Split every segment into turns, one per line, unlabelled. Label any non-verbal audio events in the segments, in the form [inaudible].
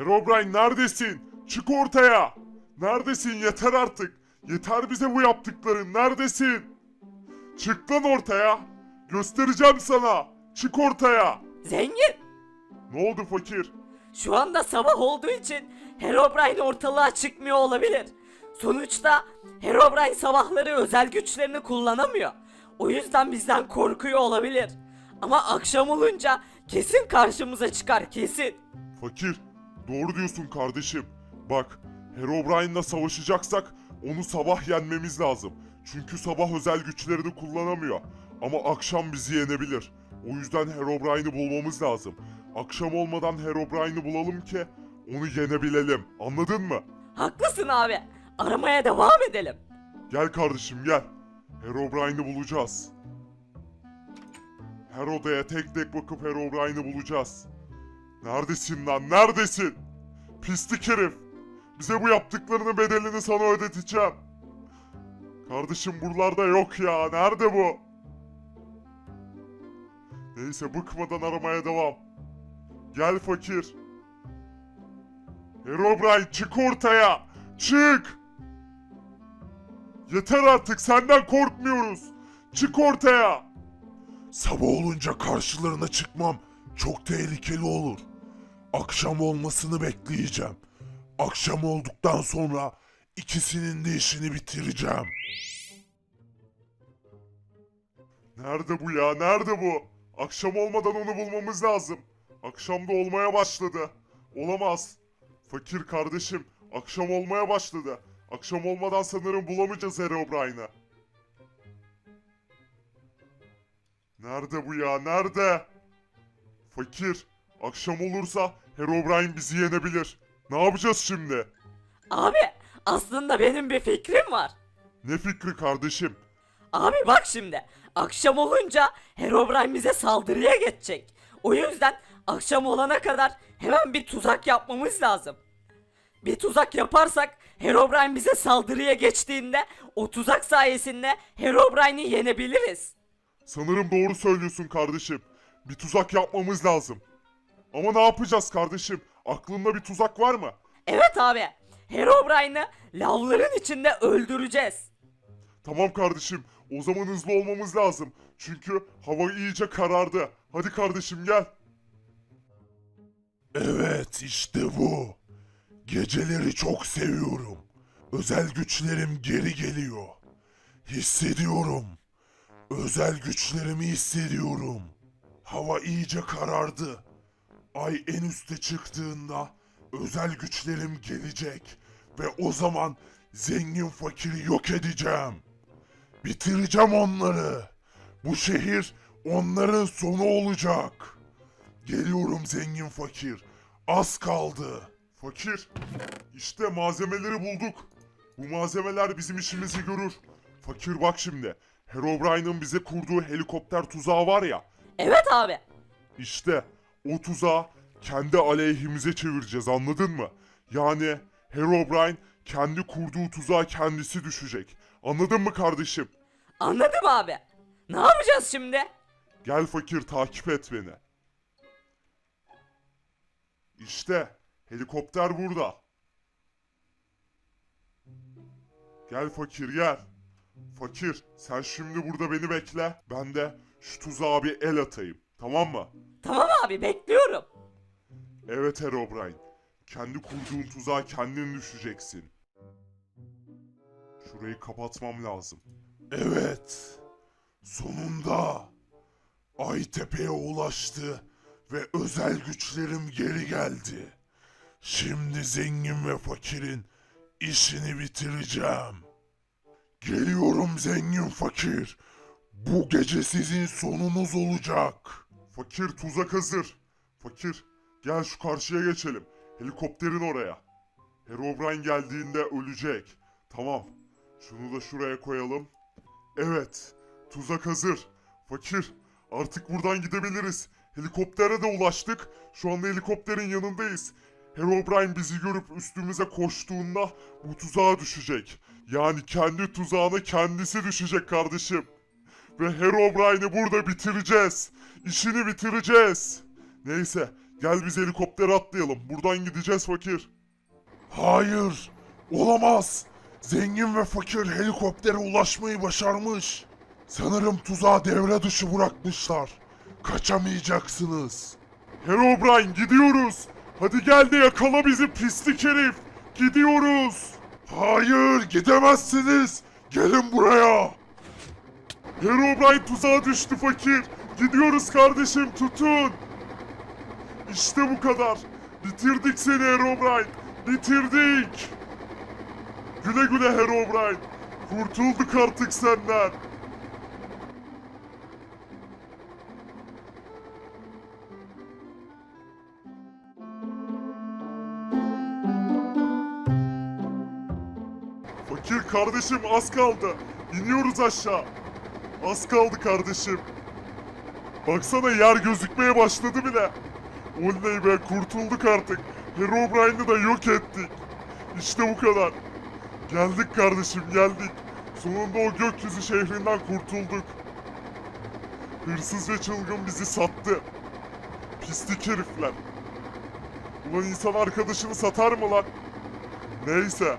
Herobrine neredesin? Çık ortaya. Neredesin? Yeter artık. Yeter bize bu yaptıkların. Neredesin? Çık lan ortaya. Göstereceğim sana. Çık ortaya.
Zengin,
Ne oldu fakir?
şu anda sabah olduğu için Herobrine ortalığa çıkmıyor olabilir. Sonuçta Herobrine sabahları özel güçlerini kullanamıyor. O yüzden bizden korkuyor olabilir. Ama akşam olunca kesin karşımıza çıkar kesin.
Fakir, doğru diyorsun kardeşim. Bak, Herobrine'la savaşacaksak onu sabah yenmemiz lazım. Çünkü sabah özel güçlerini kullanamıyor. Ama akşam bizi yenebilir. O yüzden Herobrine'i bulmamız lazım. Akşam olmadan Herobrine'i bulalım ki onu yenebilelim. Anladın mı?
Haklısın abi. Aramaya devam edelim.
Gel kardeşim gel. Herobrine'i bulacağız. Her odaya tek tek bakıp Herobrine'i bulacağız. Neredesin lan neredesin? Pislik herif. Bize bu yaptıklarının bedelini sana ödeteceğim. Kardeşim buralarda yok ya. Nerede bu? Neyse bıkmadan aramaya devam. Gel fakir. Herobrine çık ortaya. Çık. Yeter artık senden korkmuyoruz. Çık ortaya. Sabah olunca karşılarına çıkmam çok tehlikeli olur. Akşam olmasını bekleyeceğim. Akşam olduktan sonra ikisinin de işini bitireceğim. Nerede bu ya? Nerede bu? Akşam olmadan onu bulmamız lazım. Akşam da olmaya başladı. Olamaz. Fakir kardeşim, akşam olmaya başladı. Akşam olmadan sanırım bulamayacağız Herobrine'ı. Nerede bu ya? Nerede? Fakir, akşam olursa Herobrine bizi yenebilir. Ne yapacağız şimdi?
Abi aslında benim bir fikrim var.
Ne fikri kardeşim?
Abi bak şimdi. Akşam olunca Herobrine bize saldırıya geçecek. O yüzden akşam olana kadar hemen bir tuzak yapmamız lazım. Bir tuzak yaparsak Herobrine bize saldırıya geçtiğinde o tuzak sayesinde Herobrine'i yenebiliriz.
Sanırım doğru söylüyorsun kardeşim. Bir tuzak yapmamız lazım. Ama ne yapacağız kardeşim? Aklında bir tuzak var mı?
Evet abi. Herobrine'ı lavların içinde öldüreceğiz.
Tamam kardeşim. O zaman hızlı olmamız lazım. Çünkü hava iyice karardı. Hadi kardeşim gel. Evet işte bu. Geceleri çok seviyorum. Özel güçlerim geri geliyor. Hissediyorum. Özel güçlerimi hissediyorum. Hava iyice karardı. Ay en üste çıktığında özel güçlerim gelecek ve o zaman zengin fakiri yok edeceğim. Bitireceğim onları. Bu şehir onların sonu olacak. Geliyorum zengin fakir. Az kaldı. Fakir, işte malzemeleri bulduk. Bu malzemeler bizim işimizi görür. Fakir bak şimdi. Herobrine'ın bize kurduğu helikopter tuzağı var ya.
Evet abi.
İşte o tuzağı kendi aleyhimize çevireceğiz anladın mı? Yani Herobrine kendi kurduğu tuzağa kendisi düşecek. Anladın mı kardeşim?
Anladım abi. Ne yapacağız şimdi?
Gel fakir takip et beni. İşte helikopter burada. Gel fakir gel. Fakir sen şimdi burada beni bekle. Ben de şu tuzağa bir el atayım. Tamam mı?
Tamam abi bekliyorum.
Evet Herobrine. Kendi kurduğun tuzağa kendin düşeceksin. Şurayı kapatmam lazım. Evet. Sonunda Aytepe'ye ulaştı ve özel güçlerim geri geldi. Şimdi zengin ve fakirin işini bitireceğim. Geliyorum zengin fakir. Bu gece sizin sonunuz olacak. Fakir tuzak hazır. Fakir gel şu karşıya geçelim. Helikopterin oraya. Herobrine geldiğinde ölecek. Tamam. Şunu da şuraya koyalım. Evet. Tuzak hazır. Fakir artık buradan gidebiliriz. Helikoptere de ulaştık. Şu anda helikopterin yanındayız. Herobrine bizi görüp üstümüze koştuğunda bu tuzağa düşecek. Yani kendi tuzağına kendisi düşecek kardeşim. Ve Herobrine'i burada bitireceğiz. İşini bitireceğiz. Neyse Gel biz helikoptere atlayalım. Buradan gideceğiz fakir. Hayır. Olamaz. Zengin ve fakir helikoptere ulaşmayı başarmış. Sanırım tuzağı devre dışı bırakmışlar. Kaçamayacaksınız. Herobrine gidiyoruz. Hadi gel de yakala bizi pislik herif. Gidiyoruz. Hayır gidemezsiniz. Gelin buraya. Herobrine tuzağa düştü fakir. Gidiyoruz kardeşim tutun. İşte bu kadar. Bitirdik seni Herobrine. Bitirdik. Güle güle Herobrine. Kurtulduk artık senden. Fakir kardeşim az kaldı. İniyoruz aşağı. Az kaldı kardeşim. Baksana yer gözükmeye başladı bile. Oley be kurtulduk artık. Herobrine'ı da yok ettik. İşte bu kadar. Geldik kardeşim geldik. Sonunda o gökyüzü şehrinden kurtulduk. Hırsız ve çılgın bizi sattı. Pislik herifler. Ulan insan arkadaşını satar mı lan? Neyse.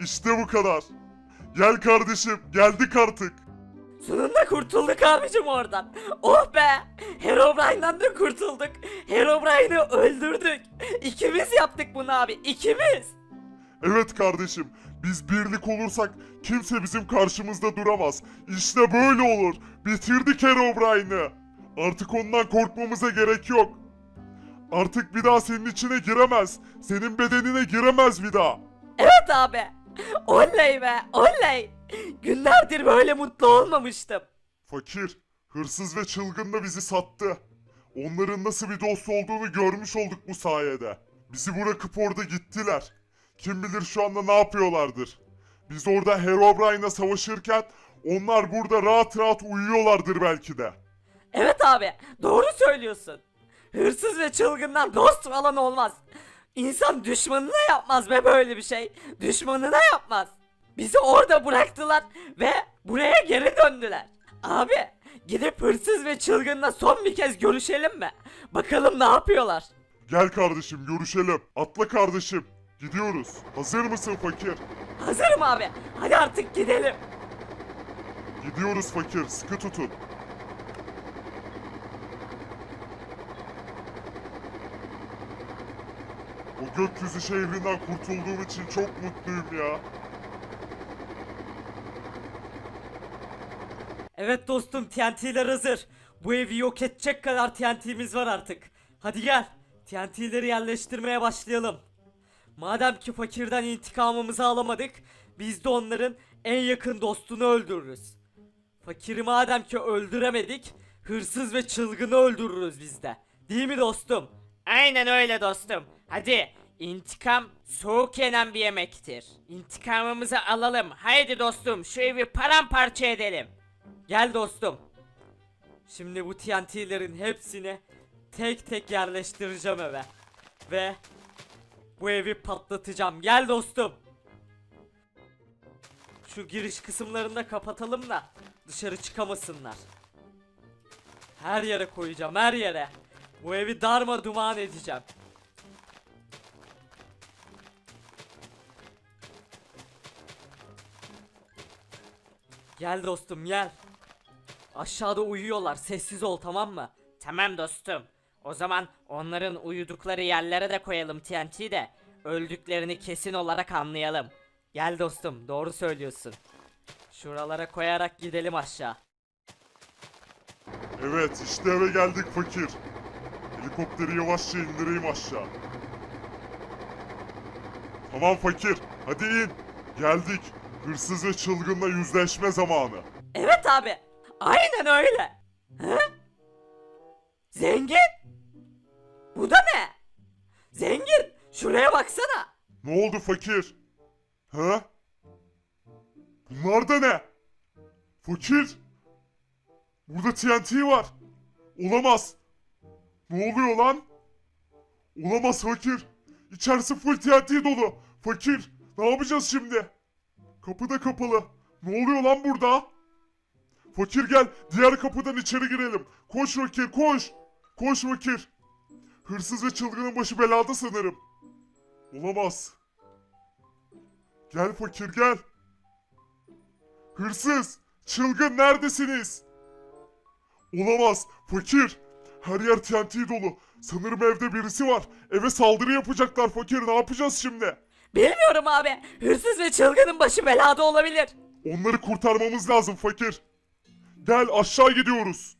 İşte bu kadar. Gel kardeşim geldik artık.
Sonunda kurtulduk abicim oradan. Oh be! Herobrine'den de kurtulduk. Herobrine'i öldürdük. İkimiz yaptık bunu abi. ikimiz.
Evet kardeşim, biz birlik olursak kimse bizim karşımızda duramaz. İşte böyle olur. Bitirdik Herobrine'ı. Artık ondan korkmamıza gerek yok. Artık bir daha senin içine giremez. Senin bedenine giremez bir daha.
Evet abi. [laughs] Oley be oley. Günlerdir böyle mutlu olmamıştım.
Fakir, hırsız ve çılgın da bizi sattı. Onların nasıl bir dost olduğunu görmüş olduk bu sayede. Bizi bırakıp orada gittiler. Kim bilir şu anda ne yapıyorlardır. Biz orada Herobrine'la savaşırken onlar burada rahat rahat uyuyorlardır belki de.
Evet abi doğru söylüyorsun. Hırsız ve çılgından dost falan olmaz. İnsan düşmanına yapmaz be böyle bir şey. Düşmanına yapmaz. Bizi orada bıraktılar ve buraya geri döndüler. Abi gidip hırsız ve çılgınla son bir kez görüşelim mi? Bakalım ne yapıyorlar.
Gel kardeşim görüşelim. Atla kardeşim. Gidiyoruz. Hazır mısın fakir?
Hazırım abi. Hadi artık gidelim.
Gidiyoruz fakir. Sıkı tutun. O gökyüzü şehrinden kurtulduğum için çok mutluyum ya.
Evet dostum TNT'ler hazır. Bu evi yok edecek kadar TNT'miz var artık. Hadi gel. TNT'leri yerleştirmeye başlayalım. Madem ki fakirden intikamımızı alamadık, biz de onların en yakın dostunu öldürürüz. Fakiri madem ki öldüremedik, hırsız ve çılgını öldürürüz biz de. Değil mi dostum? Aynen öyle dostum. Hadi intikam soğuk yenen bir yemektir. İntikamımızı alalım. Haydi dostum şu evi paramparça edelim. Gel dostum. Şimdi bu TNT'lerin hepsini tek tek yerleştireceğim eve. Ve bu evi patlatacağım. Gel dostum. Şu giriş kısımlarını da kapatalım da dışarı çıkamasınlar. Her yere koyacağım, her yere. Bu evi darma duman edeceğim. Gel dostum gel. Aşağıda uyuyorlar. Sessiz ol tamam mı? Tamam dostum. O zaman onların uyudukları yerlere de koyalım TNT'yi de öldüklerini kesin olarak anlayalım. Gel dostum, doğru söylüyorsun. Şuralara koyarak gidelim aşağı.
Evet işte eve geldik fakir. Helikopteri yavaşça indireyim aşağı. Tamam fakir hadi in. Geldik. Hırsız ve çılgınla yüzleşme zamanı.
Evet abi. Aynen öyle. Hı? Zengin? Bu da ne? Zengin, şuraya baksana.
Ne oldu fakir? Ha? Bunlar da ne? Fakir? Burada TNT var. Olamaz. Ne oluyor lan? Olamaz fakir. İçerisi full TNT dolu. Fakir, ne yapacağız şimdi? Kapı da kapalı. Ne oluyor lan burada? Fakir gel, diğer kapıdan içeri girelim. Koş fakir, koş. Koş fakir. Hırsız ve çılgının başı belada sanırım. Olamaz. Gel fakir gel. Hırsız, çılgın neredesiniz? Olamaz, fakir. Her yer TNT dolu. Sanırım evde birisi var. Eve saldırı yapacaklar fakir. Ne yapacağız şimdi?
Bilmiyorum abi. Hırsız ve çılgının başı belada olabilir.
Onları kurtarmamız lazım fakir. Gel aşağı gidiyoruz.